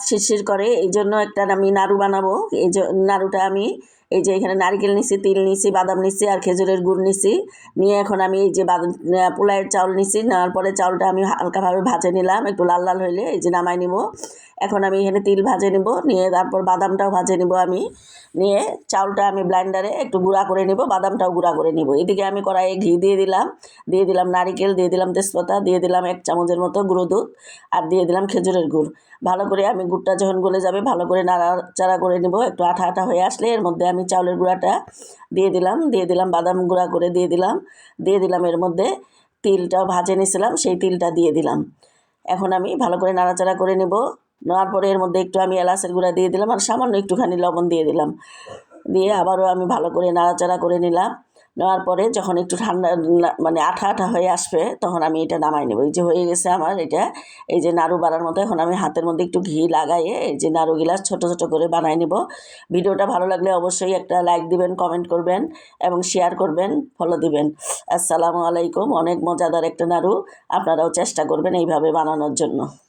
শিরশির করে, এই জন্য একটা আমি নাড়ু বানাবো। এই নাড়ুটা আমি, এই যে এখানে নারিকেল নিছি, তিল নিছি, বাদাম নিছি আর খেজুরের গুড় নিছি। নিয়ে এখন আমি এই যে বাদাম পোলাইয়ের চাউল নিছি, নেওয়ার পরে চাউলটা আমি হালকাভাবে ভাজে নিলাম, একটু লাল লাল হইলে এই যে নামাই নিব। এখন আমি এখানে তিল ভাজে নিব, নিয়ে তারপর বাদামটাও ভাজে নিব আমি। নিয়ে চাউলটা আমি ব্লাইন্ডারে একটু গুঁড়া করে নিব, বাদামটাও গুঁড়া করে নিব। এদিকে আমি কড়াইয়ে ঘি দিয়ে দিলাম দিয়ে দিলাম নারিকেল, দিয়ে দিলাম তেজপাতা, দিয়ে দিলাম এক চামচের মতো গুঁড়ো দুধ আর দিয়ে দিলাম খেজুরের গুড়। ভালো করে আমি গুড়টা যখন গলে যাবে, ভালো করে নাড়াচাড়া করে নেব, একটু আঠা আঠা হয়ে আসলে এর মধ্যে আমি চাউলের গুঁড়াটা দিয়ে দিলাম দিয়ে দিলাম বাদাম গুঁড়া করে দিয়ে দিলাম দিয়ে দিলাম এর মধ্যে তিলটাও ভাজে নিয়েছিলাম সেই তিলটা দিয়ে দিলাম। এখন আমি ভালো করে নাড়াচাড়া করে নেব। নেওয়ার পরে এর মধ্যে একটু আমি এলাচের গুঁড়া দিয়ে দিলাম আর সামান্য একটুখানি লবণ দিয়ে দিলাম। দিয়ে আবারও আমি ভালো করে নাড়াচাড়া করে নিলাম। নেওয়ার পরে যখন একটু ঠান্ডা মানে আঠা আঠা হয়ে আসবে, তখন আমি এটা নামাই নেব। এই যে হয়ে গেছে আমার এটা। এই যে নাড়ু বাড়ার মতো এখন আমি হাতের মধ্যে একটু ঘি লাগাইয়ে এই যে নাড়ু গিলাস ছোটো ছোটো করে বানাই নেব। ভিডিওটা ভালো লাগলে অবশ্যই একটা লাইক দিবেন, কমেন্ট করবেন এবং শেয়ার করবেন, ফলো দিবেন। আসসালামু আলাইকুম। অনেক মজাদার একটা নাড়ু। আপনারাও চেষ্টা করবেন এইভাবে বানানোর জন্য।